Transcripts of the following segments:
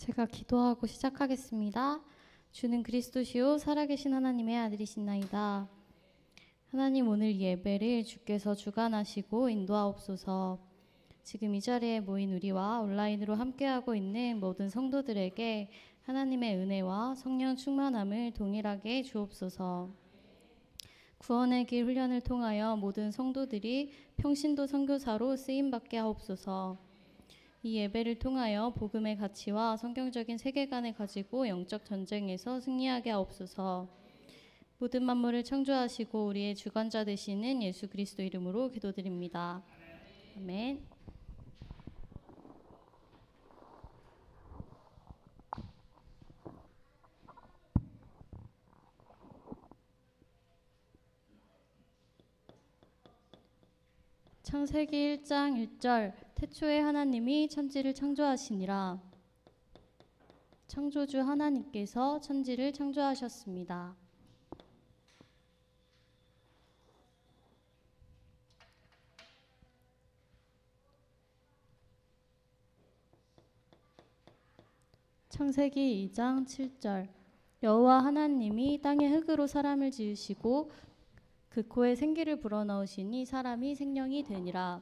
제가 기도하고 시작하겠습니다. 주는 그리스도시요 살아계신 하나님의 아들이신나이다. 하나님 오늘 이 예배를 주께서 주관하시고 인도하옵소서. 지금 이 자리에 모인 우리와 온라인으로 함께하고 있는 모든 성도들에게 하나님의 은혜와 성령 충만함을 동일하게 주옵소서. 구원의 길 훈련을 통하여 모든 성도들이 평신도 선교사로 쓰임 받게 하옵소서. 이 예배를 통하여 복음의 가치와 성경적인 세계관을 가지고 영적 전쟁에서 승리하게 하옵소서. 모든 만물을 창조하시고 우리의 주관자 되시는 예수 그리스도 이름으로 기도드립니다. 아멘. 창세기 1장 1절 태초에 하나님이 천지를 창조하시니라 창조주 하나님께서 천지를 창조하셨습니다. 창세기 2장 7절 여호와 하나님이 땅의 흙으로 사람을 지으시고 그 코에 생기를 불어넣으시니 사람이 생명이 되니라.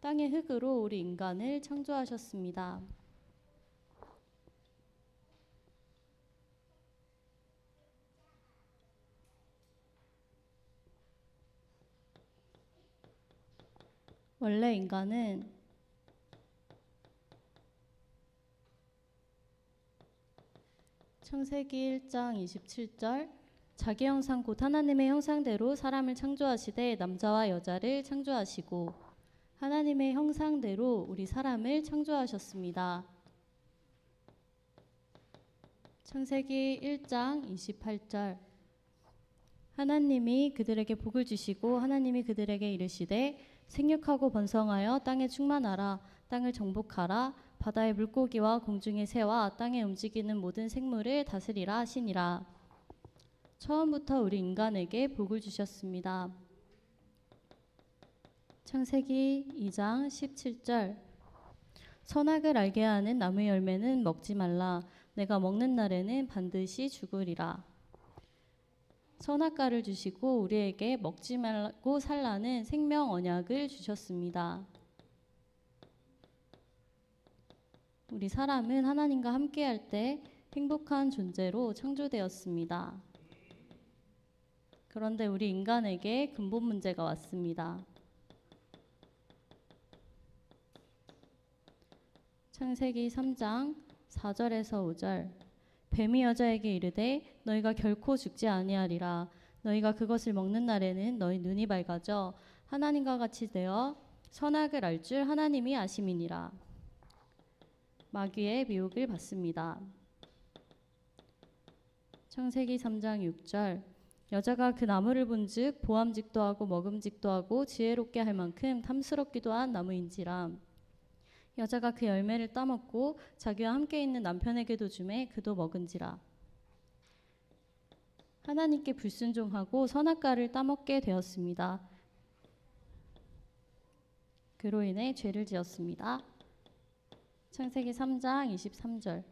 땅의 흙으로 우리 인간을 창조하셨습니다. 원래 인간은 창세기 1장 27절 자기 형상 곧 하나님의 형상대로 사람을 창조하시되 남자와 여자를 창조하시고 하나님의 형상대로 우리 사람을 창조하셨습니다. 창세기 1장 28절 하나님이 그들에게 복을 주시고 하나님이 그들에게 이르시되 생육하고 번성하여 땅에 충만하라 땅을 정복하라 바다의 물고기와 공중의 새와 땅에 움직이는 모든 생물을 다스리라 하시니라. 처음부터 우리 인간에게 복을 주셨습니다. 창세기 2장 17절 선악을 알게 하는 나무 열매는 먹지 말라 내가 먹는 날에는 반드시 죽으리라. 선악과를 주시고 우리에게 먹지 말고 살라는 생명 언약을 주셨습니다. 우리 사람은 하나님과 함께할 때 행복한 존재로 창조되었습니다. 그런데 우리 인간에게 근본 문제가 왔습니다. 창세기 3장 4절에서 5절. 뱀이 여자에게 이르되 너희가 결코 죽지 아니하리라. 너희가 그것을 먹는 날에는 너희 눈이 밝아져 하나님과 같이 되어 선악을 알 줄 하나님이 아심이니라. 마귀의 미혹을 받습니다. 창세기 3장 6절. 여자가 그 나무를 본즉 보암직도 하고 먹음직도 하고 지혜롭게 할 만큼 탐스럽기도 한 나무인지라 여자가 그 열매를 따먹고 자기와 함께 있는 남편에게도 주매 그도 먹은지라 하나님께 불순종하고 선악과를 따먹게 되었습니다. 그로 인해 죄를 지었습니다. 창세기 3장 23절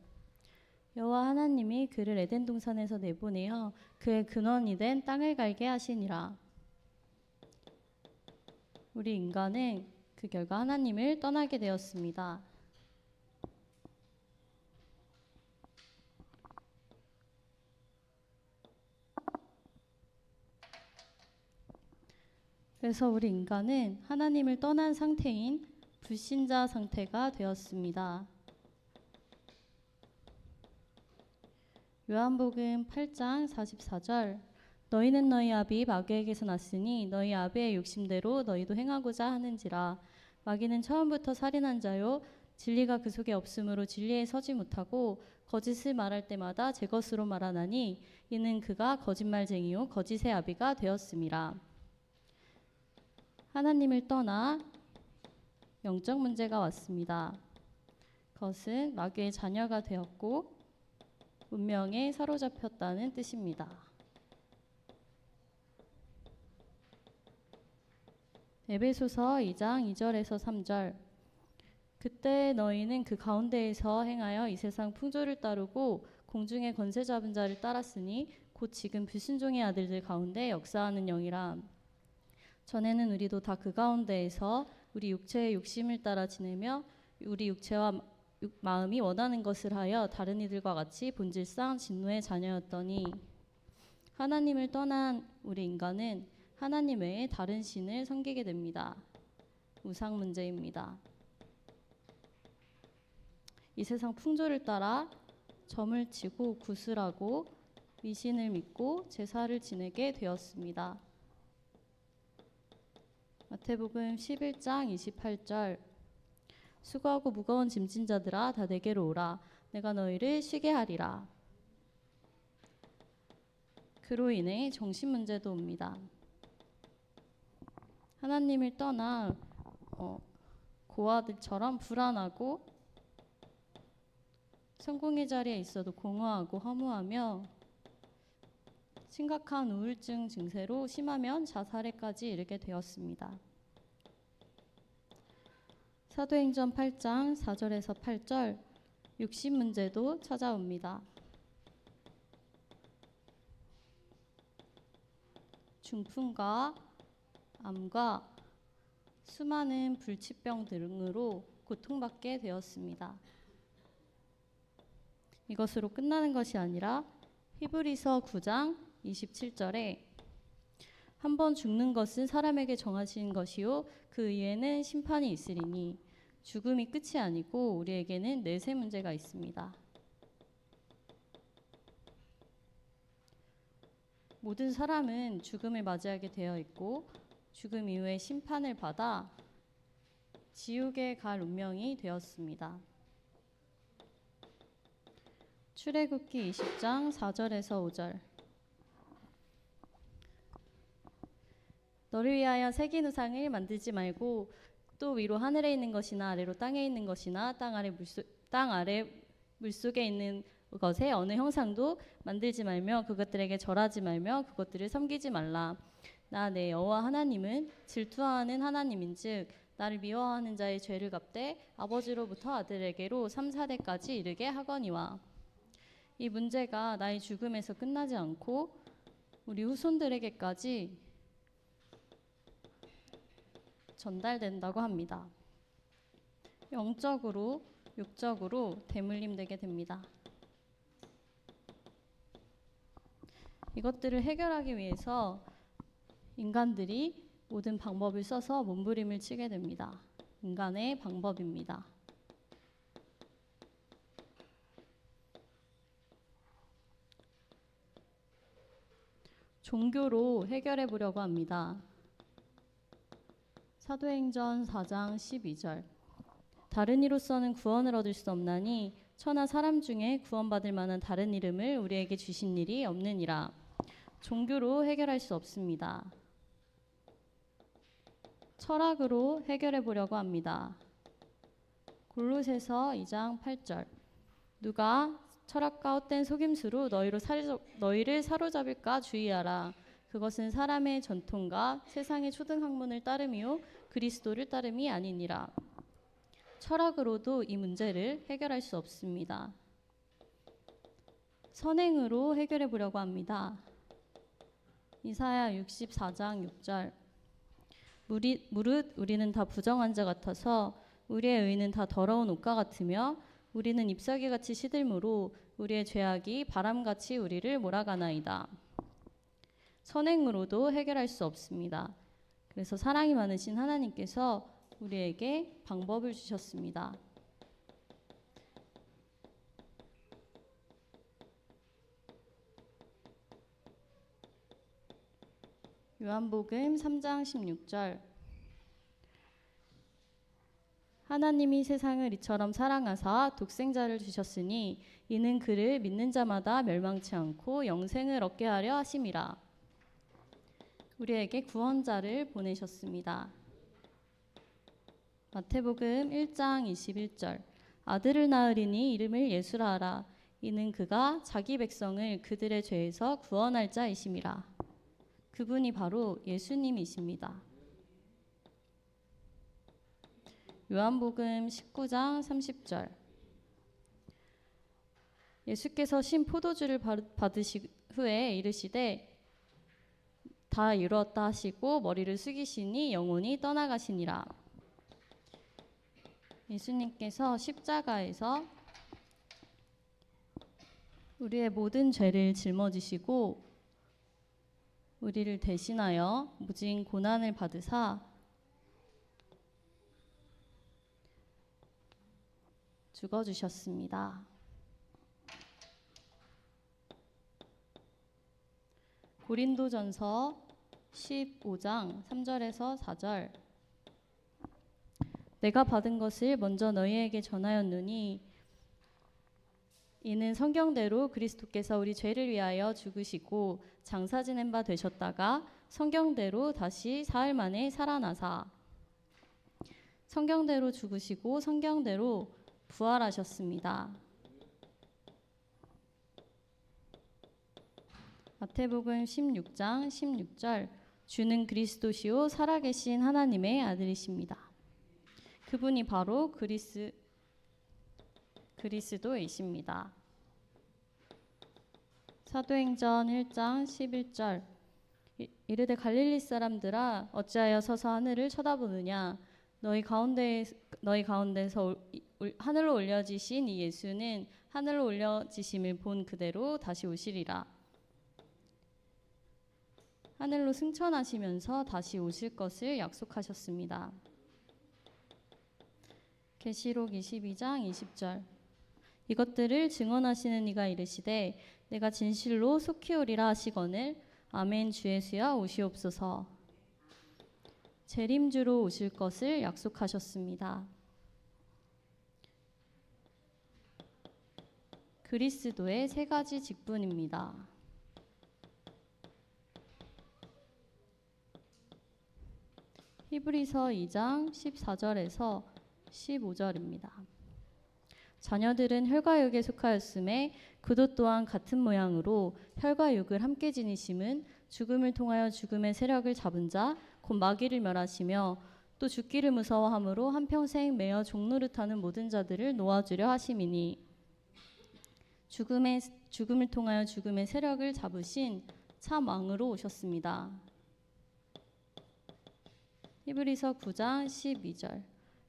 여호와 하나님이 그를 에덴 동산에서 내보내어 그의 근원이 된 땅을 갈게 하시니라. 우리 인간은 그 결과 하나님을 떠나게 되었습니다. 그래서 우리 인간은 하나님을 떠난 상태인 불신자 상태가 되었습니다. 요한복음 8장 44절 너희는 너희 아비 마귀에게서 났으니 너희 아비의 욕심대로 너희도 행하고자 하는지라 마귀는 처음부터 살인한 자요 진리가 그 속에 없으므로 진리에 서지 못하고 거짓을 말할 때마다 제 것으로 말하나니 이는 그가 거짓말쟁이요 거짓의 아비가 되었음이라 하나님을 떠나 영적 문제가 왔습니다. 그것은 마귀의 자녀가 되었고 운명에 사로잡혔다는 뜻입니다. 에베소서 2장 2절에서 3절. 그때 너희는 그 가운데에서 행하여 이 세상 풍조를 따르고 공중의 권세 잡은 자를 따랐으니 곧 지금 불순종의 아들들 가운데 역사하는 영이라. 전에는 우리도 다 그 가운데에서 우리 육체의 욕심을 따라 지내며 우리 육체와 육- 마음이 원하는 것을 하여 다른 이들과 같이 본질상 진노의 자녀였더니. 하나님을 떠난 우리 인간은 하나님 외에 다른 신을 섬기게 됩니다. 우상 문제입니다. 이 세상 풍조를 따라 점을 치고 구슬하고 미신을 믿고 제사를 지내게 되었습니다. 마태복음 11장 28절 수고하고 무거운 짐진 자들아 다 내게로 오라 내가 너희를 쉬게 하리라. 그로 인해 정신 문제도 옵니다. 하나님을 떠나 어, 고아들처럼 불안하고 성공의 자리에 있어도 공허하고 허무하며 심각한 우울증 증세로 심하면 자살에까지 이르게 되었습니다. 사도행전 8장 4절에서 8절 육신 문제도 찾아옵니다. 중풍과 암과 수많은 불치병 등으로 고통받게 되었습니다. 이것으로 끝나는 것이 아니라 히브리서 9장 27절에 한 번 죽는 것은 사람에게 정하신 것이요 그 이에는 심판이 있으리니 죽음이 끝이 아니고 우리에게는 내세 문제가 있습니다. 모든 사람은 죽음을 맞이하게 되어 있고 죽음 이후에 심판을 받아 지옥에 갈 운명이 되었습니다. 출애굽기 20장 4절에서 5절 너를 위하여 새긴 우상을 만들지 말고 또 위로 하늘에 있는 것이나 아래로 땅에 있는 것이나 땅 아래 물속 땅 아래 물속에 있는 것에 어느 형상도 만들지 말며 그것들에게 절하지 말며 그것들을 섬기지 말라. 나 내 여호와 하나님은 질투하는 하나님인즉 나를 미워하는 자의 죄를 갚되 아버지로부터 아들에게로 3, 4대까지 이르게 하거니와 이 문제가 나의 죽음에서 끝나지 않고 우리 후손들에게까지 전달된다고 합니다. 영적으로, 육적으로 대물림 되게 됩니다. 이것들을 해결하기 위해서 인간들이 모든 방법을 써서 몸부림을 치게 됩니다. 인간의 방법입니다. 종교로 해결해 보려고 합니다. 사도행전 4장 12절 다른 이로서는 구원을 얻을 수 없나니 천하 사람 중에 구원받을 만한 다른 이름을 우리에게 주신 일이 없느니라. 종교로 해결할 수 없습니다. 철학으로 해결해 보려고 합니다. 골로새서 2장 8절 누가 철학과 헛된 속임수로 너희로 사로잡, 너희를 사로잡을까 주의하라. 그것은 사람의 전통과 세상의 초등학문을 따름이요 그리스도를 따름이 아니니라. 철학으로도 이 문제를 해결할 수 없습니다. 선행으로 해결해 보려고 합니다. 이사야 64장 6절 무리, 무릇 우리는 다 부정한 자 같아서 우리의 의는 다 더러운 옷과 같으며 우리는 잎사귀 같이 시들므로 우리의 죄악이 바람같이 우리를 몰아가나이다. 선행으로도 해결할 수 없습니다. 그래서 사랑이 많으신 하나님께서 우리에게 방법을 주셨습니다. 요한복음 3장 16절 하나님이 세상을 이처럼 사랑하사 독생자를 주셨으니 이는 그를 믿는 자마다 멸망치 않고 영생을 얻게 하려 하심이라. 우리에게 구원자를 보내셨습니다. 마태복음 1장 21절 아들을 낳으리니 이름을 예수라 하라 이는 그가 자기 백성을 그들의 죄에서 구원할 자이심이라. 그분이 바로 예수님이십니다. 요한복음 19장 30절. 예수께서 신 포도주를 받- 받으시 후에 이르시되 다 이루었다 하시고 머리를 숙이시니 영혼이 떠나가시니라. 예수님께서 십자가에서 우리의 모든 죄를 짊어지시고 우리를 대신하여 무진 고난을 받으사 죽어 주셨습니다. 고린도전서 15장 3절에서 4절 내가 받은 것을 먼저 너희에게 전하였노니 이는 성경대로 그리스도께서 우리 죄를 위하여 죽으시고 장사 지낸 바 되셨다가 성경대로 다시 사흘 만에 살아나사 성경대로 죽으시고 성경대로 부활하셨습니다. 마태복음 16장 16절 주는 그리스도시요 살아계신 하나님의 아들이십니다. 그분이 바로 그리스 그리스도이십니다. 사도행전 1장 11절 이- 이르되 갈릴리 사람들아 어찌하여 서서 하늘을 쳐다보느냐 너희 가운데 너희 가운데서 하늘로 올려지신 이 예수는 하늘로 올려지심을 본 그대로 다시 오시리라 하늘로 승천하시면서 다시 오실 것을 약속하셨습니다. 계시록 22장 20절 이것들을 증언하시는 이가 이르시되 내가 진실로 속히 오리라 하시거늘 아멘 주 예수야 오시옵소서 재림주로 오실 것을 약속하셨습니다. 그리스도의 세 가지 직분입니다. 히브리서 2장 14절에서 15절입니다. 자녀들은 혈과 육에 속하였음에 그도 또한 같은 모양으로 혈과 육을 함께 지니심은 죽음을 통하여 죽음의 세력을 잡은 자 곧 마귀를 멸하시며 또 죽기를 무서워함으로 한평생 매어 종노릇하는 모든 자들을 놓아주려 하심이니 죽음의 죽음을 통하여 죽음의 세력을 잡으신 참 왕으로 오셨습니다. 히브리서 9장 12절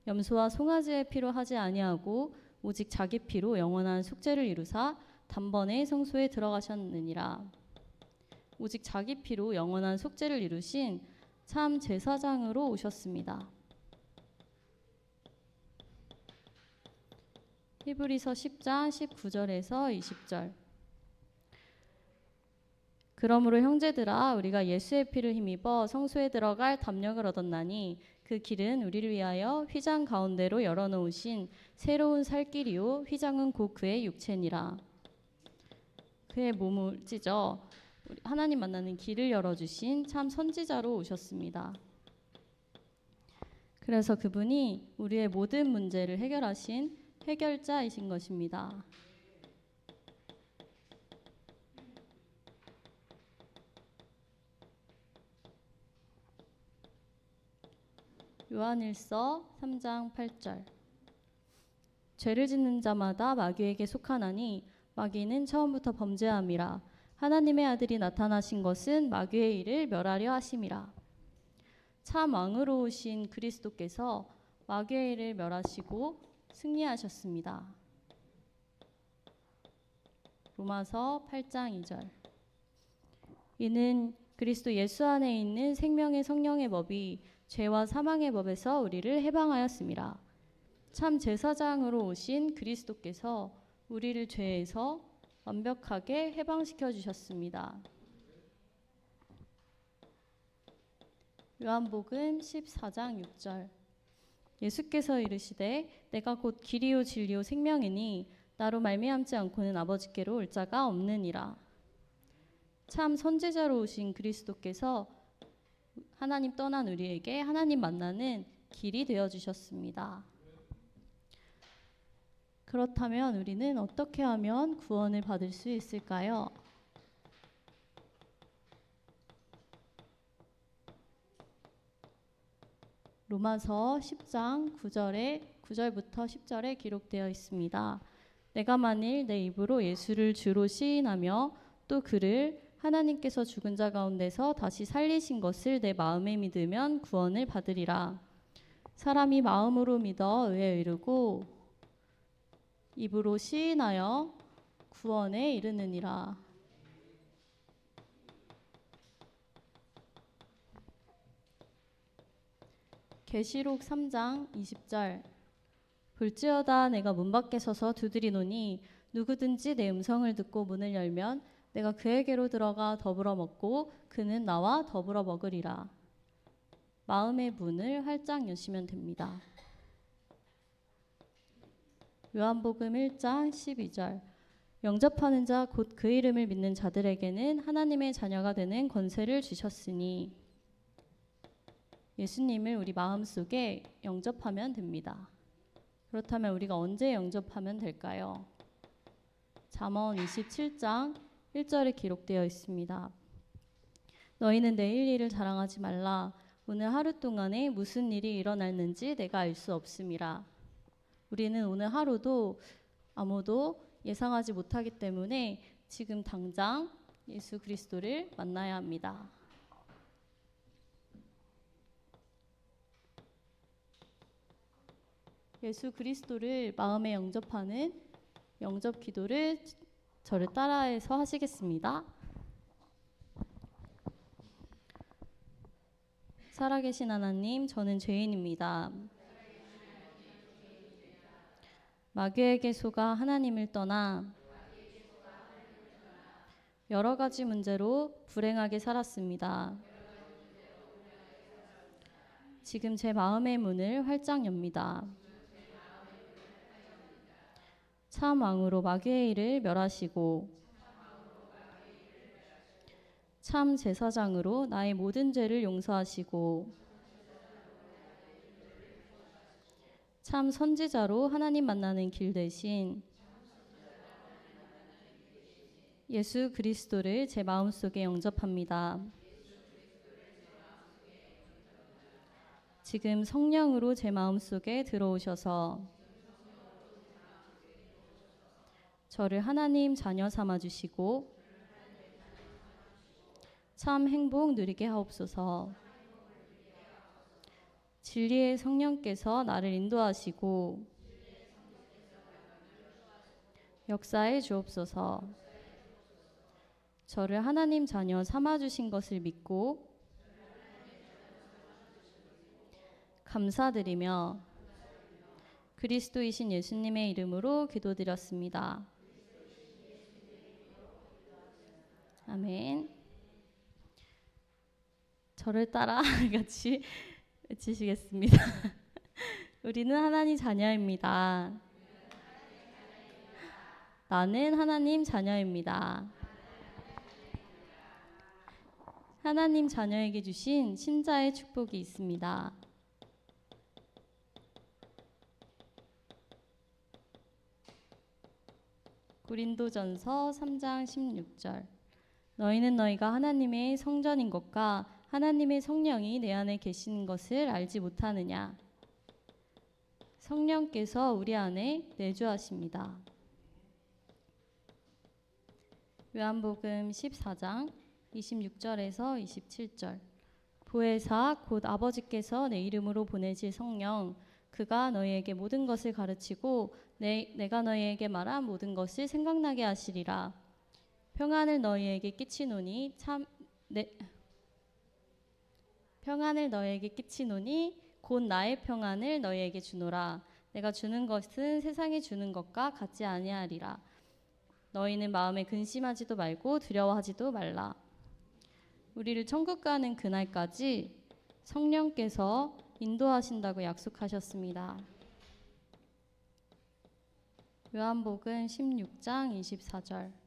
염소와 송아지의 피로 하지 아니하고 오직 자기 피로 영원한 속죄를 이루사 단번에 성소에 들어가셨느니라 오직 자기 피로 영원한 속죄를 이루신 참 제사장으로 오셨습니다. 히브리서 10장 19절에서 20절 그러므로 형제들아 우리가 예수의 피를 힘입어 성소에 들어갈 담력을 얻었나니 그 길은 우리를 위하여 휘장 가운데로 열어놓으신 새로운 살 길이요 휘장은 곧 그의 육체니라 그의 몸을 찢어 하나님 만나는 길을 열어주신 참 선지자로 오셨습니다. 그래서 그분이 우리의 모든 문제를 해결하신 해결자이신 것입니다. 요한일서 3장 8절. 죄를 짓는 자마다 마귀에게 속하나니 마귀는 처음부터 범죄함이라. 하나님의 아들이 나타나신 것은 마귀의 일을 멸하려 하심이라. 참 왕으로 오신 그리스도께서 마귀의 일을 멸하시고 승리하셨습니다. 로마서 8장 2절. 이는 그리스도 예수 안에 있는 생명의 성령의 법이 죄와 사망의 법에서 우리를 해방하였습니다. 참 제사장으로 오신 그리스도께서 우리를 죄에서 완벽하게 해방시켜 주셨습니다. 요한복음 14장 6절 예수께서 이르시되 내가 곧 길이요 진리요 생명이니 나로 말미암지 않고는 아버지께로 올 자가 없느니라. 참 선지자로 오신 그리스도께서 하나님 떠난 우리에게 하나님 만나는 길이 되어 주셨습니다. 그렇다면 우리는 어떻게 하면 구원을 받을 수 있을까요? 로마서 10장 9절에 9절부터 10절에 기록되어 있습니다. 내가 만일 내 입으로 예수를 주로 시인하며 또 그를 하나님께서 죽은 자 가운데서 다시 살리신 것을 내 마음에 믿으면 구원을 받으리라. 사람이 마음으로 믿어 의에 이르고 입으로 시인하여 구원에 이르느니라. 계시록 3장 20절 볼지어다 내가 문 밖에 서서 두드리노니 누구든지 내 음성을 듣고 문을 열면 내가 그에게로 들어가 더불어 먹고 그는 나와 더불어 먹으리라. 마음의 문을 활짝 여시면 됩니다. 요한복음 1장 12절 영접하는 자 곧 그 이름을 믿는 자들에게는 하나님의 자녀가 되는 권세를 주셨으니 예수님을 우리 마음속에 영접하면 됩니다. 그렇다면 우리가 언제 영접하면 될까요? 잠언 27장 1절에 기록되어 있습니다. 너희는 내일 일을 자랑하지 말라. 오늘 하루 동안에 무슨 일이 일어났는지 내가 알 수 없음이라. 우리는 오늘 하루도 아무도 예상하지 못하기 때문에 지금 당장 예수 그리스도를 만나야 합니다. 예수 그리스도를 마음에 영접하는 영접 기도를 저를 따라해서 하시겠습니다. 살아계신 하나님, 저는 죄인입니다. 마귀에게 속아 하나님을 떠나 여러 가지 문제로 불행하게 살았습니다. 지금 제 마음의 문을 활짝 엽니다. 참 왕으로 마귀의 일을 멸하시고 참 제사장으로 나의 모든 죄를 용서하시고 참 선지자로 하나님 만나는 길 대신 예수 그리스도를 제 마음속에 영접합니다. 지금 성령으로 제 마음속에 들어오셔서 저를 하나님 자녀 삼아 주시고 참 행복 누리게 하옵소서. 진리의 성령께서 나를 인도하시고 역사에 주옵소서. 저를 하나님 자녀 삼아 주신 것을 믿고 감사드리며 그리스도이신 예수님의 이름으로 기도드렸습니다. 아멘. 저를 따라 같이 외치시겠습니다. 우리는 하나님 자녀입니다. 나는 하나님 자녀입니다. 하나님 자녀에게 주신 신자의 축복이 있습니다. 고린도전서 3장 16절 너희는 너희가 하나님의 성전인 것과 하나님의 성령이 내 안에 계시는 것을 알지 못하느냐? 성령께서 우리 안에 내주하십니다. 요한복음 14장 26절에서 27절. 보혜사 곧 아버지께서 내 이름으로 보내실 성령 그가 너희에게 모든 것을 가르치고 내, 내가 너희에게 말한 모든 것을 생각나게 하시리라 평안을 너희에게 끼치노니 참 내, 평안을 너희에게 끼치노니 곧 나의 평안을 너희에게 주노라. 내가 주는 것은 세상이 주는 것과 같지 아니하리라. 너희는 마음에 근심하지도 말고 두려워하지도 말라. 우리를 천국 가는 그날까지 성령께서 인도하신다고 약속하셨습니다. 요한복음 16장 24절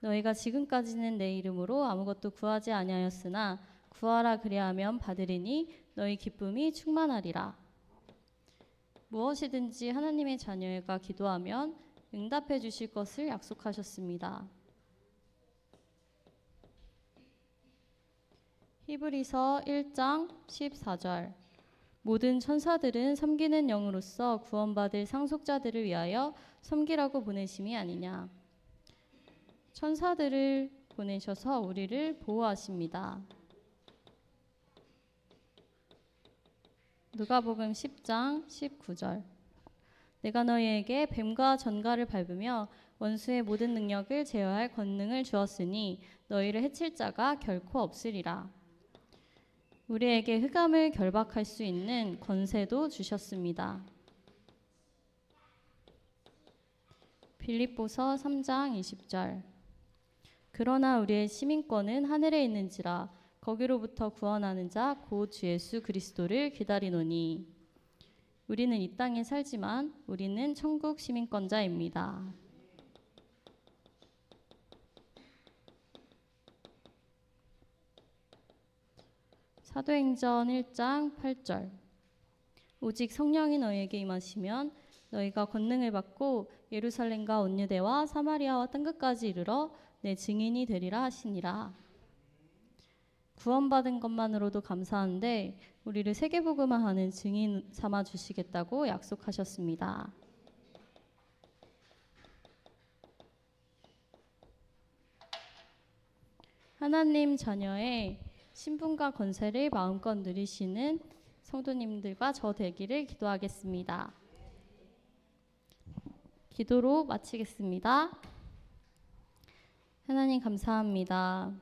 너희가 지금까지는 내 이름으로 아무것도 구하지 아니하였으나 구하라 그리하면 받으리니 너희 기쁨이 충만하리라. 무엇이든지 하나님의 자녀가 기도하면 응답해 주실 것을 약속하셨습니다. 히브리서 1장 14절 모든 천사들은 섬기는 영으로서 구원받을 상속자들을 위하여 섬기라고 보내심이 아니냐. 천사들을 보내셔서 우리를 보호하십니다. 누가복음 10장 19절. 내가 너희에게 뱀과 전갈을 밟으며 원수의 모든 능력을 제어할 권능을 주었으니 너희를 해칠 자가 결코 없으리라. 우리에게 흑암을 결박할 수 있는 권세도 주셨습니다. 빌립보서 3장 20절. 그러나 우리의 시민권은 하늘에 있는지라 거기로부터 구원하는 자 곧 주 예수 그리스도를 기다리노니 우리는 이 땅에 살지만 우리는 천국 시민권자입니다. 사도행전 1장 8절 오직 성령이 너희에게 임하시면 너희가 권능을 받고 예루살렘과 온 유대와 사마리아와 땅끝까지 이르러 내 증인이 되리라 하시니라. 구원받은 것만으로도 감사한데 우리를 세계복음화하는 증인 삼아 주시겠다고 약속하셨습니다. 하나님 자녀의 신분과 권세를 마음껏 누리시는 성도님들과 저 되기를 기도하겠습니다. 기도로 마치겠습니다. 하나님 감사합니다.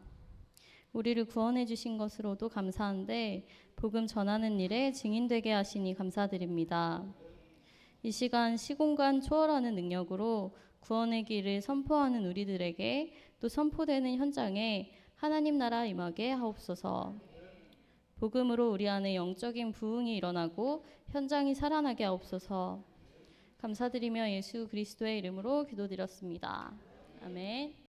우리를 구원해 주신 것으로도 감사한데 복음 전하는 일에 증인되게 하시니 감사드립니다. 이 시간 시공간 초월하는 능력으로 구원의 길을 선포하는 우리들에게 또 선포되는 현장에 하나님 나라 임하게 하옵소서. 복음으로 우리 안에 영적인 부흥이 일어나고 현장이 살아나게 하옵소서. 감사드리며 예수 그리스도의 이름으로 기도드렸습니다. 아멘.